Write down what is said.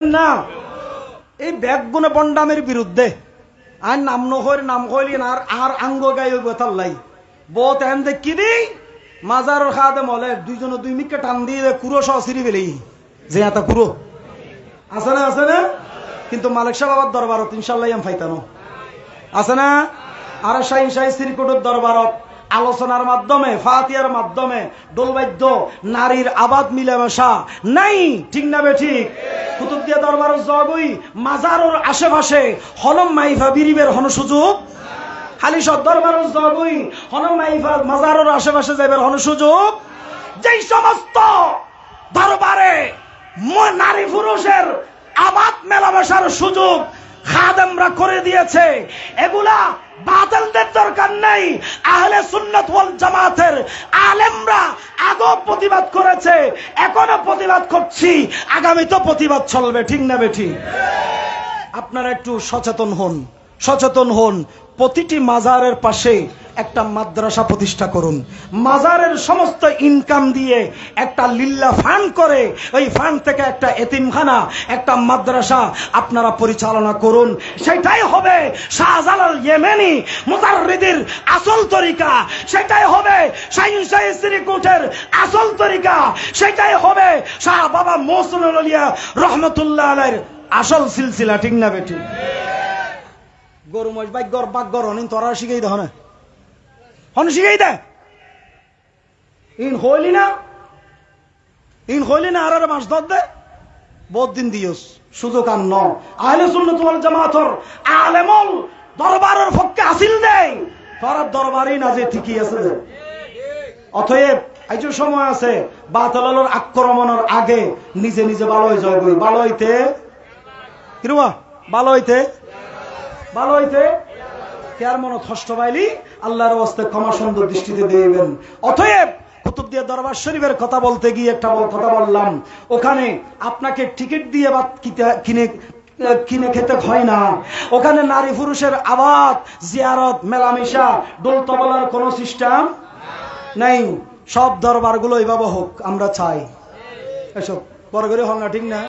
না। এই ব্যাগগুনে বন্ডামের বিরুদ্ধে। আর নাম নহর নাম কইলি আর আর আঙ্গ ওই বেতাল লাই। এন দেখি দি মাজারর খাদে মলে দুইজন দুই মিকে টান দিয়ে কুরো সহ সিরি বেলি যে এটা কুরো। আছে না আছে না? কিন্তু মালিক সাহেব আবার দরবারত, ইনশাল্লাহ ফাইতানো। আছে না? আর শাহিন শাহী শ্রীকুটুর দরবারত। আলোচনার মাধ্যমে ফাতিয়ার মাধ্যমে ডোলবাদ্য নারীর আবাদ মিলামেশা নাই, ঠিক না বে ঠিক? কুতুবদিয়া দরবার জগই মাজারর আশেপাশে হলম মাইফা বিরিবের হন সুযোগ? খালি সব দরবার জগই হলম মাইফা মাজারর আশেপাশে যাইবার হন সুযোগ? যেই সমস্ত দরবারে নারী পুরুষের আবাদ মেলামেশার সুযোগ খাদেমরা করে দিয়েছে। এগুলা বাতিলদের দরকার নেই। আহলে সুন্নাত ওয়াল জামাতের আলেমরা আগো প্রতিবাদ করেছে, এখনও প্রতিবাদ করছি। আগামী তো প্রতিবাদ চলবে, ঠিক না বেঠি? আপনারা একটু সচেতন হন সচেতন হন। প্রতিটি মাজারের পাশে একটা মাদ্রাসা প্রতিষ্ঠা করুন। মাজারের সমস্ত ইনকাম দিয়ে একটা লিল্লা ফান্ড করে, ওই ফান্ড থেকে একটা এতিমখানা, একটা মাদ্রাসা আপনারা পরিচালনা করুন। সেটাই হবে শাহজালাল ইয়েমেনি মুজাররিদের আসল তরিকা। সেটাই হবে শাহিন শাহী শ্রীকুটের আসল তরিকা। সেটাই হবে শাহ বাবা আলিয়া রহমতুল্লাহ আসল সিলসিলা, ঠিক না বেটি গরু মজ বাগ্যর বাগ্যর হনিন তোরা শিখাই দেহ না হন শিখাই দে। ইন হইলি না। ইন হইলি না, আর মাস ধর দে। বহুত দিন দিয়স, সুযোগ আর ন আহলে সুন্নাত ওয়াল জামাতর আলেমল দরবারের পক্ষে আসিল তোরা দরবারই না যে ঠিকই আছে অতএব এই সময় আছে আক্রমণের আগে নিজে নিজে হয়ে যায় বই ভালো হইতে কিরুয়া ভালো ভালো হইতে? কেয়ার মনত কষ্ট পাইলি? আল্লাহর অস্তে ক্ষমা সুন্দর দৃষ্টিতে দিবেন। অতএব কুতুবদিয়া দরবার শরীফের কথা বলতে গিয়ে একটা কথা বললাম। ওখানে আপনাকে টিকিট দিয়ে বা কিনে কিনে খেতে হয় না। ওখানে নারী পুরুষের আবাদ, জিয়ারত, মেলামেশা ডোল তবলার কোন সিস্টেম নাই। সব দরবারগুলো এইভাবে হোক, আমরা চাই। এসব বড় করে হল না, ঠিক না?